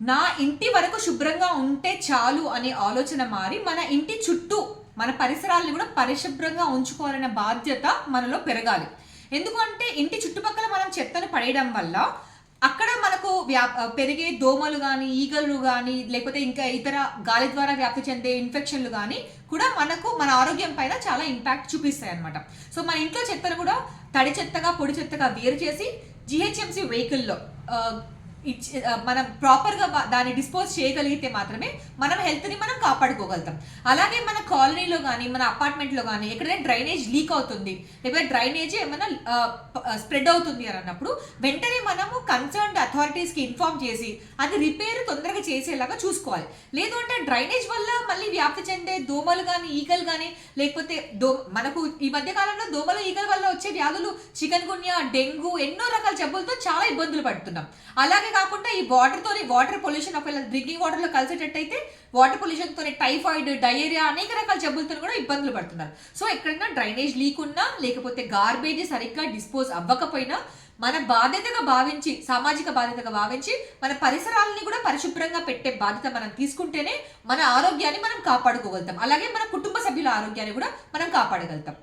నా ఇంటి వరకు శుభ్రంగా ఉంటే చాలు అనే ఆలోచన మారి మన ఇంటి చుట్టూ మన పరిసరాలను కూడా పరిశుభ్రంగా ఉంచుకోవాలనే బాధ్యత మనలో పెరగాలి. ఎందుకంటే ఇంటి చుట్టుపక్కల మనం చెత్తను పడేయడం వల్ల అక్కడ మనకు వ్యా పెరిగే దోమలు కానీ ఈగలు కానీ లేకపోతే ఇంకా ఇతర గాలి ద్వారా వ్యాప్తి చెందే ఇన్ఫెక్షన్లు కానీ కూడా మనకు మన ఆరోగ్యం పైన చాలా ఇంపాక్ట్ చూపిస్తాయి అనమాట సో మన ఇంట్లో చెత్తను కూడా తడి చెత్తగా పొడి చెత్తగా వేరు చేసి జిహెచ్ఎంసీ వెహికల్లో ఇచ్చి మనం ప్రాపర్గా దాన్ని డిస్పోజ్ చేయగలిగితే మాత్రమే మనం హెల్త్ని మనం కాపాడుకోగలుగుతాం. అలాగే మన కాలనీలో కానీ మన అపార్ట్మెంట్లో కానీ ఎక్కడైనా డ్రైనేజ్ లీక్ అవుతుంది లేకపోతే డ్రైనేజ్ ఏమైనా స్ప్రెడ్ అవుతుంది అని అన్నప్పుడు వెంటనే మనము కన్సర్న్డ్ అథారిటీస్కి ఇన్ఫార్మ్ చేసి అది రిపేర్ తొందరగా చేసేలాగా చూసుకోవాలి. లేదు అంటే డ్రైనేజ్ వల్ల మళ్ళీ వ్యాప్తి చెందే దోమలు కానీ ఈగలు కానీ లేకపోతే దో మనకు ఈ మధ్య కాలంలో దోమలు ఈగల వల్ల వచ్చే వ్యాధులు చికెన్ గున్యా డెంగ్యూ ఎన్నో రకాల జబ్బులతో చాలా ఇబ్బందులు పడుతున్నాం. అలాగే కాకుండా ఈ వాటర్ తోని వాటర్ పొల్యూషన్ ఒకవేళ డ్రింకింగ్ వాటర్లో కలిసేటట్టయితే వాటర్ పొల్యూషన్ తోనే టైఫాయిడ్ డయేరియా అనేక రకాల జబ్బులతో కూడా ఇబ్బందులు పడుతున్నారు. సో ఎక్కడైనా డ్రైనేజ్ లీక్ ఉన్నా లేకపోతే గార్బేజ్ సరిగ్గా డిస్పోజ్ అవ్వకపోయినా మన బాధ్యతగా భావించి సామాజిక బాధ్యతగా భావించి మన పరిసరాలని కూడా పరిశుభ్రంగా పెట్టే బాధ్యత మనం తీసుకుంటేనే మన ఆరోగ్యాన్ని మనం కాపాడుకోగలుగుతాం. అలాగే మన కుటుంబ సభ్యుల ఆరోగ్యాన్ని కూడా మనం కాపాడగలుగుతాం.